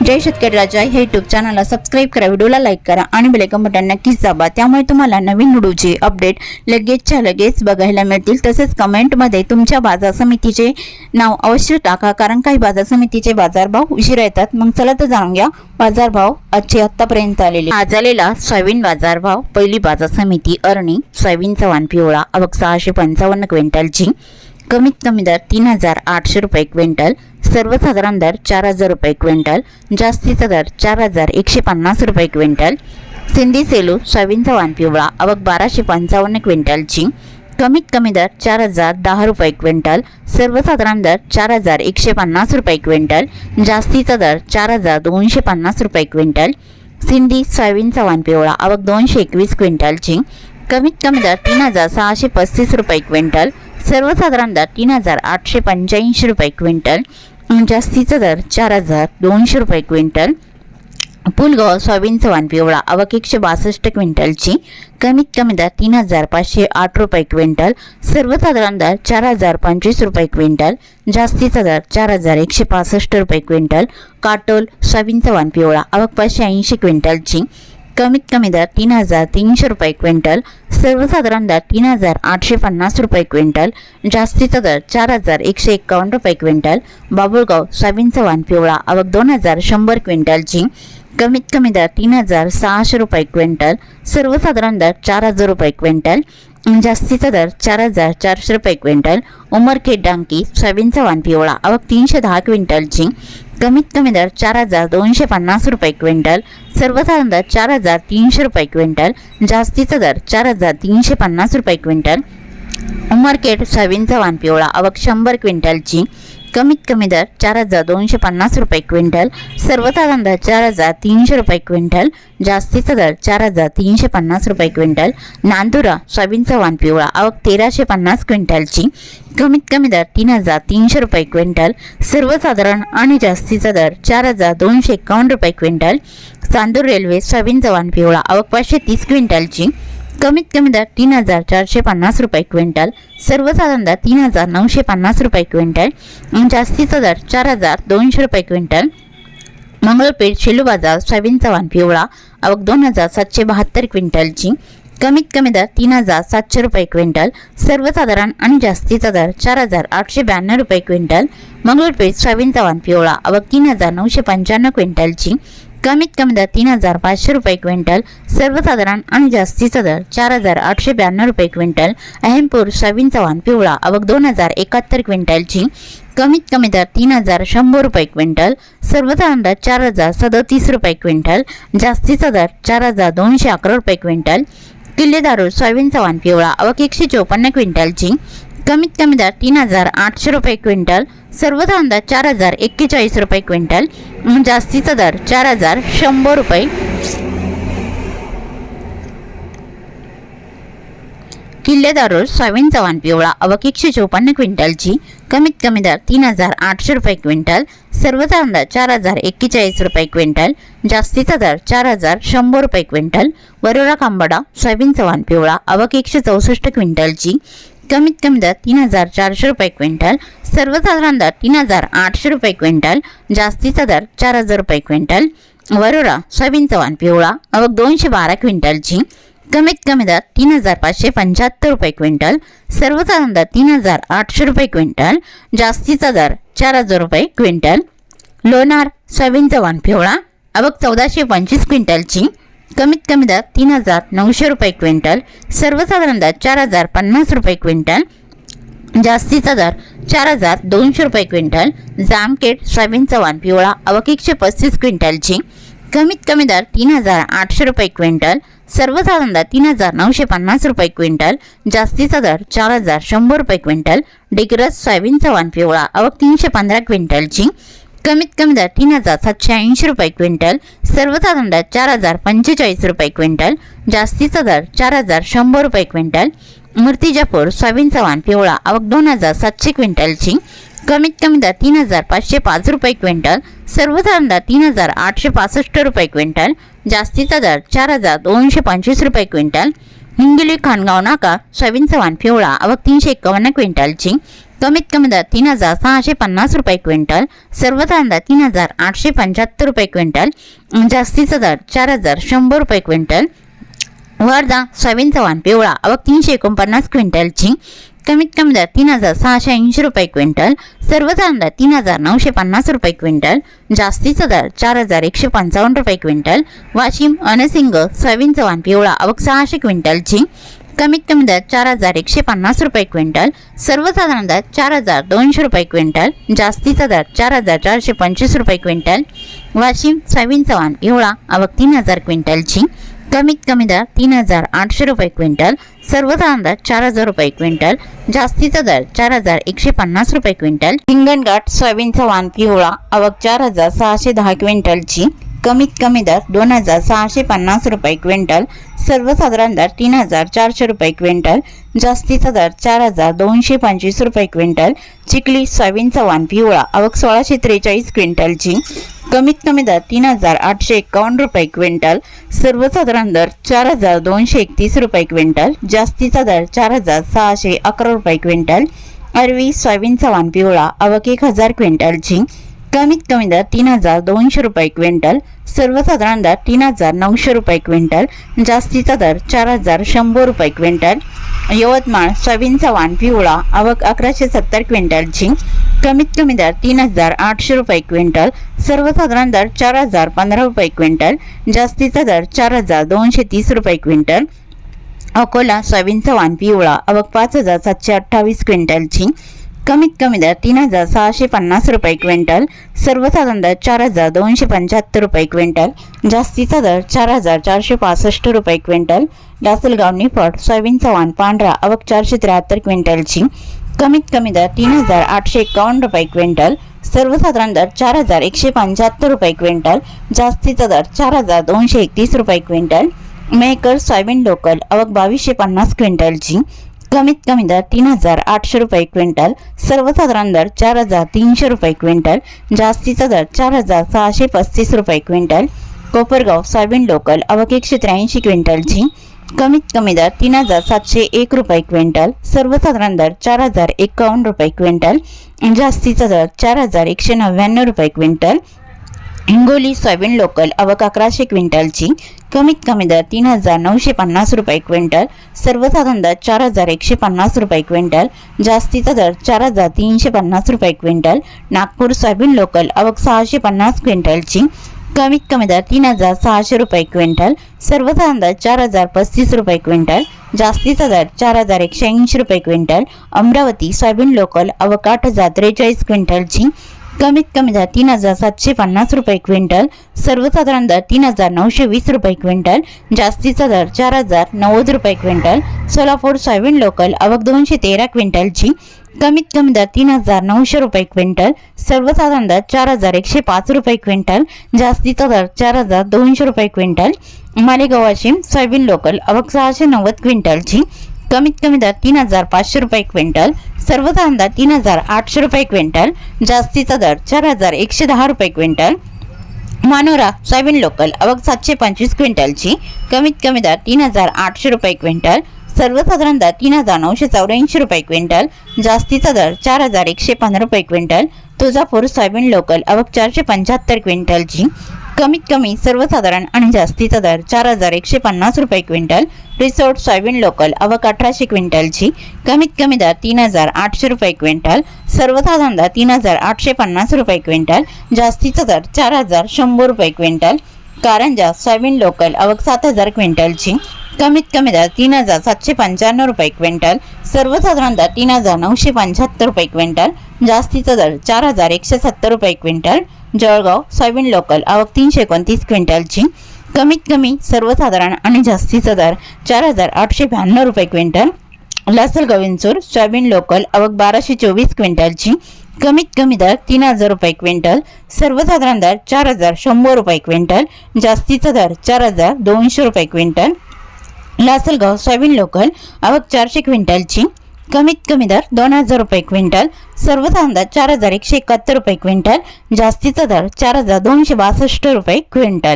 जय शेतकरी राजा हे युट्यूब चॅनलला सबस्क्राईब करा व्हिडिओला लाईक करा आणि बेलेकन बटन नक्कीच दाबा. त्यामुळे तुम्हाला नवीन व्हिडिओचे अपडेट लगेचच्या लगेच बघायला मिळतील. तसेच कमेंटमध्ये तुमच्या बाजार समितीचे नाव अवश्य टाका कारण काही बाजार समितीचे बाजारभाव उशिरा येतात. मग चला तर जाणून घ्या बाजारभाव आजचे आत्तापर्यंत आलेले. आज आलेला सोयाबीन बाजारभाव पहिली बाजार समिती अरणी सोयाबीन चव्हाण पिवळा अवक सहाशे पंचावन्न क्विंटलची. कमीत कमी दर तीन हजार आठशे रुपये क्विंटल सर्वसाधारण दर चार हजार रुपये क्विंटल जास्तीचा दर चार हजार एकशे पन्नास रुपये क्विंटल सिंधी सेलू सोयाबीन चव्हाण पिवळा अवक बाराशे पंचावन्न क्विंटलची कमीत कमी दर चार हजार दहा रुपये क्विंटल सर्वसाधारण दर चार हजार एकशे पन्नास रुपये क्विंटल जास्तीचा दर चार हजार दोनशे पन्नास रुपये क्विंटल सिंधी सोयाबीन चव्हाण पिवळा अवक दोनशे एकवीस क्विंटलची कमीत कमी दर तीन हजार सहाशे पस्तीस रुपये क्विंटल सर्वसाधारणतः दर तीन हजार आठशे पंच्याऐंशी रुपये क्विंटल जास्तीचा दर चार हजार दोनशे रुपये क्विंटल. पुलगाव सोयाबीन वाण पिवळा अवक एकशे बासष्ट क्विंटलची कमीत कमी दर तीन हजार पाचशे आठ रुपये क्विंटल सर्वसाधारण दर चार हजार पंचवीस रुपये क्विंटल जास्तीचा दर चार हजार एकशे पासष्ट रुपये क्विंटल. काटोल सोयाबीन वाण पिवळा अवक पाचशे ऐंशी क्विंटलची कमीत कमी दर तीन हजार तीनशे रुपये क्विंटल सर्वसाधारण दर तीन हजार आठशे पन्नास रुपये क्विंटल जास्तीचा दर चार हजार एकशे एकावन्न रुपये क्विंटल बाबुळगाव सोयाबीन चव्हाण पिवळा आवक दोन हजार शंभर क्विंटलची कमीत कमी दर तीन हजार सहाशे रुपये क्विंटल सर्वसाधारण दर चार हजार रुपये क्विंटल जास्तीचा दर चार हजार चारशे रुपये क्विंटल उमरखेड डांकी सोयाबीन चव्हाण पिवळा आवक तीनशे दहा क्विंटलची कमीत कमी दर चार हजार दोनशे पन्नास रुपये क्विंटल सर्वसाधारण दर चार हजार तीनशे रुपये क्विंटल जास्तीचा दर चार हजार तीनशे पन्नास रुपये क्विंटल. उमरकेट सोयाबीनचा चव्हाण पिवळा अवक शंभर क्विंटलची. कमीत कमी दर चार हजार दोनशे पन्नास रुपये क्विंटल सर्वसाधारण दर चार हजार तीनशे रुपये क्विंटल जास्तीचा दर चार हजार तीनशे पन्नास रुपये क्विंटल नांदुरा सोयाबीनचा चव्हाण पिवळा आवक तेराशे पन्नास क्विंटलची. कमीत कमी दर तीन हजार तीनशे रुपये क्विंटल सर्वसाधारण आणि जास्तीचा दर चार हजार दोनशे एकावन्न रुपये क्विंटल चांदूर रेल्वे सोयाबीनचा चव्हाण पिवळा आवक पाचशे तीस क्विंटलची. कमीत कमी दर तीन हजार चारशे पन्नास रुपये क्विंटल सर्वसाधारण दर तीन हजार नऊशे पन्नास रुपये क्विंटल आणि जास्तीचा दर चार हजार दोनशे रुपये क्विंटल. मंगळपेठ शेलू बाजार सोयाबीन चव्हाण पिवळा अवक दोन हजार सातशे बहात्तर क्विंटलची. कमीत कमी दर तीन हजार सातशे रुपये क्विंटल सर्वसाधारण आणि जास्तीचा दर चार हजार आठशे ब्याण्णव रुपये क्विंटल. मंगळपेठ सोयाबीन चव्हाण पिवळा अवक तीन हजार नऊशे पंच्याण्णव क्विंटलची. कमीत कमी दर तीन हजार पाचशे रुपये क्विंटल सर्वसाधारण आणि जास्तीचा दर चार हजार आठशे ब्याण्णव रुपये क्विंटल अहमपूर सोयाबीन चव्हाण पिवळा अवघ दोन हजार एकाहत्तर क्विंटलची कमीत कमी दर तीन हजार शंभर रुपये क्विंटल सर्वसाधारण दर चार हजार सदतीस रुपये क्विंटल जास्तीचा दर चार हजार दोनशे अकरा रुपये क्विंटल किल्लेदारू सोयाबीन चव्हाण पिवळा अवघ एकशे चोपन्न क्विंटलची कमीत कमी दर तीन हजार आठशे रुपये क्विंटल सर्व दर चार हजार एक्केचाळीस रुपये क्विंटल जास्तीचा दर चार हजार शंभर रुपये. किल्लेदारूर सोयाबीन चव्हाण पिवळा अवक एकशे चौपन्न क्विंटलची कमीत कमी दर तीन हजार आठशे रुपये क्विंटल सर्वसाधारण दर चार हजार एक्केचाळीस रुपये क्विंटल जास्तीचा दर चार हजार शंभर रुपये क्विंटल. वरोरा कांबडा सोयाबीन चव्हाण पिवळा अवक एकशे चौसष्ट क्विंटलची कमीत कमी दर तीन हजार चारशे रुपये क्विंटल सर्वसाधारण दर तीन हजार आठशे रुपये क्विंटल जास्तीचा दर चार हजार रुपये क्विंटल. वरोरा सोयाबीन चव्हाण पिवळा अवघ दोनशे बारा क्विंटलची कमीत कमी दर तीन हजार पाचशे पंच्याहत्तर रुपये क्विंटल सर्वसाधारण दर तीन हजार आठशे रुपये क्विंटल जास्तीचा दर चार हजार रुपये क्विंटल. लोणार सोयाबीन चव्हाण पिवळा अवघ चौदाशे पंचवीस क्विंटलची कमीत कमी दर तीन हजार नऊशे रुपये क्विंटल सर्वसाधारण दर चार हजार पन्नास रुपये क्विंटल जास्तीचा दर चार हजार दोनशे रुपये क्विंटल जामखेड सोयाबीन चव्हाण पिवळा अवक एकशे पस्तीस क्विंटलची कमीत कमी दर तीन हजार आठशे रुपये क्विंटल सर्वसाधारण दर तीन हजार नऊशे पन्नास रुपये क्विंटल जास्तीचा दर चार हजार शंभर रुपये क्विंटल डिग्रस सोयाबीन चव्हाण पिवळा अवक तीनशे पंधरा क्विंटलची कमीत कमी दर तीन हजार सातशे ऐंशी रुपये क्विंटल सर्वसाधारण दर चार हजार पंचेचाळीस रुपये क्विंटल जास्तीचा दर चार हजार शंभर रुपये क्विंटल मूर्तिजापूर सोयाबीन चव्हाण पिवळा आवक दोन हजार सातशे क्विंटलची कमीत कमी दर तीन हजार पाचशे पाच रुपये क्विंटल सर्वसाधारण दर तीन हजार आठशे पासष्ट रुपये क्विंटल जास्तीचा दर चार हजार दोनशे पंचवीस रुपये क्विंटल हिंगोली खानगाव नाका सोयाबीन चव्हाण पिवळा आवक तीनशे एकावन्न क्विंटलची कमीत कमी दर तीन हजार सहाशे पन्नास रुपये क्विंटल सर्वसाधारण दर तीन हजार आठशे पंच्याहत्तर रुपये क्विंटल जास्तीचा दर चार हजार शंभर रुपये क्विंटल. वर्धा सोयाबीन चव्हाण पिवळा आवक तीनशे एकोणपन्नास क्विंटलची. कमीत कमी दर तीन हजार सहाशे ऐंशी रुपये क्विंटल सर्वसाधारण दर तीन हजार नऊशे पन्नास रुपये क्विंटल जास्तीचा दर चार हजार एकशे पंचावन्न रुपये क्विंटल. वाशिम अनसिंग सोयाबीन चव्हाण पिवळा आवक सहाशे क्विंटलची. कमीत कमी दर चार हजार एकशे पन्नास रुपये क्विंटल सर्वसाधारण दर चार हजार दोनशे रुपये क्विंटल जास्तीचा दर चार हजार चारशे पंचवीस रुपये क्विंटल वाशिम सोयाबीन चव्हाण पिवळा आवक तीन हजार क्विंटलची कमीत कमी दर तीन हजार आठशे रुपये क्विंटल सर्वसाधारण दर चार हजार रुपये क्विंटल जास्तीचा दर चार हजार एकशे पन्नास रुपये क्विंटल. हिंगणघाट सोयाबीन चव्हाण पिवळा आवक चार हजार सहाशे दहा क्विंटलची कमीत कमी दर दोन हजार सहाशे पन्नास रुपये क्विंटल सर्वसाधारण दर तीन हजार चारशे रुपये क्विंटल जास्तीचा दर चार हजार दोनशे पंचवीस रुपये क्विंटल चिखली सोयाबीनचा चव्हाण पिवळा आवक सोळाशे त्रेचाळीस क्विंटलची कमीत कमी दर तीन हजार आठशे एकावन्न रुपये क्विंटल सर्वसाधारण दर चार हजार दोनशे एकतीस रुपये क्विंटल जास्तीचा दर चार हजार सहाशे अकरा रुपये क्विंटल अरवी सोयाबीनचा चव्हाण पिवळा आवक एक हजार क्विंटलची कमीत कमी दर तीन हजार दोनशे रुपये क्विंटल सर्वसाधारण दर तीन हजार नऊशे रुपये क्विंटल जास्तीचा दर चार हजार शंभर रुपये क्विंटल यवतमाळ सोयाबीनचा वाण पिवळा आवक अकराशे सत्तर क्विंटल झिंक कमीत कमी दर तीन हजार आठशे रुपये क्विंटल सर्वसाधारण दर चार हजार पंधरा रुपये क्विंटल जास्तीचा दर चार हजार दोनशे तीस रुपये क्विंटल अकोला सोयाबीनचा वाण पिवळा आवक पाच हजार सातशे अठ्ठावीस क्विंटल झिंक कमीत कमी दर तीन हजार सहाशे पन्नास रुपये क्विंटल सर्वसाधारण दर चार हजार दोनशे पंच्याहत्तर रुपये क्विंटल जास्तीचा दर चार हजार चारशे पासष्ट रुपये क्विंटल लासलगाव निफट सोयाबीनचा वाण पांढरा अवक चारशे त्र्याहत्तर क्विंटलची. कमीत कमी दर तीन हजार आठशे एकावन्न रुपये क्विंटल सर्वसाधारण दर चार हजार एकशे पंच्याहत्तर रुपये क्विंटल जास्तीचा दर चार हजार दोनशे एकतीस रुपये क्विंटल. मेकर सोयाबीन लोकल अवक बावीसशे पन्नास क्विंटलची. कमीत कमी दर तीन हजार आठशे रुपये क्विंटल सर्वसाधारण दर चार हजार तीनशे रुपये क्विंटल जास्तीचा दर चार हजार सहाशे पस्तीस रुपये क्विंटल कोपरगाव सोयाबीन लोकल अवघे एकशे त्र्याऐंशी क्विंटलची कमीत कमी दर तीन हजार सातशे एक रुपये क्विंटल सर्वसाधारण दर चार हजार एकावन्न रुपये क्विंटल जास्तीचा दर चार हजार एकशे नव्याण्णव रुपये क्विंटल हिंगोली सोयाबीन लोकल आवक अकराशे क्विंटलची. कमीत कमी दर तीन हजार नऊशे पन्नास रुपये क्विंटल. सर्वसाधारण दर चार हजार एकशे पन्नास रुपये क्विंटल. जास्तीचा दर चार हजार तीनशे पन्नास रुपये क्विंटल. नागपूर सोयाबीन लोकल आवक सहाशे पन्नास क्विंटलची. कमीत कमी दर तीन हजार सहाशे रुपये क्विंटल. सर्वसाधारण दर चार हजार पस्तीस रुपये क्विंटल. जास्तीचा दर चार हजार एकशे ऐंशी रुपये क्विंटल. अमरावती सोयाबीन लोकल आवक आठ हजार त्रेचाळीस क्विंटलची. कमीत कमी दर तीन हजार सातशे पन्नास रुपये क्विंटल सर्वसाधारण दर तीन हजार नऊशे वीस रुपये क्विंटल जास्तीचा दर चार हजार नव्वद रुपये क्विंटल सोलापूर सोयाबीन लोकल आवक दोनशे तेरा क्विंटलची कमीत कमी दर तीन हजार नऊशे रुपये क्विंटल सर्वसाधारण दर चार हजार एकशे पाच रुपये क्विंटल जास्तीचा दर चार हजार दोनशे रुपये quintal Malegaon Washim soybean local आवक सहाशे नव्वद क्विंटलची कमीत कमी दर तीन हजार पाचशे रुपये क्विंटल सर्वसाधारण दर तीन हजार आठशे रुपये क्विंटल जास्तीचा दर चार हजार एकशे दहा रुपये क्विंटल. मानोरा सोयाबीन लोकल अवघ सातशे पंचवीस क्विंटलची कमीत कमी दर तीन हजार आठशे रुपये क्विंटल सर्वसाधारण दर तीन हजार नऊशे चौऱ्याऐंशी रुपये क्विंटल जास्तीचा दर चार हजार एकशे पंधरा रुपये क्विंटल. तुळजापूर सोयाबीन लोकल अवघ चारशे पंच्याहत्तर क्विंटलची कमीत कमी सर्वसाधारण आणि जास्तीचा दर चार हजार एकशे पन्नास रुपये क्विंटल रिसोर्ट सोयाबीन लोकल अवक अठराशे क्विंटलची कमीत कमी दर तीन हजार आठशे रुपये क्विंटल सर्वसाधारण दर तीन हजार आठशे पन्नास रुपये क्विंटल जास्तीचा दर चार हजार शंभर रुपये क्विंटल कारंजा सोयाबीन लोकल अवक सात हजार क्विंटलची कमीत कमी दर तीन हजार सातशे पंच्याण्णव रुपये क्विंटल सर्वसाधारण दर तीन हजार नऊशे पंच्याहत्तर रुपये क्विंटल जास्तीचा दर चार हजार एकशे सत्तर रुपये क्विंटल जळगाव सोयाबीन लोकल आवक तीनशे एकोणतीस क्विंटलची. कमीत कमी सर्वसाधारण आणि जास्तीचा दर चार हजार आठशे ब्याण्णव रुपये quintal Lasal Vinchur soybean local आवक बाराशे चोवीस क्विंटलची. कमीत कमी दर तीन हजार रुपये क्विंटल सर्वसाधारण दर चार हजार शंभर रुपये क्विंटल जास्तीचा दर चार हजार दोनशे रुपये क्विंटल लासलगाव सोयाबीन लोकल आवक चारशे क्विंटलची कमीत कमी दर दोन हजार रुपये क्विंटल सर्वसाधारण चार हजार एकशे एकाहत्तर रुपये क्विंटल जास्तीचा दर चार हजार दोनशे बासष्ट रुपये क्विंटल.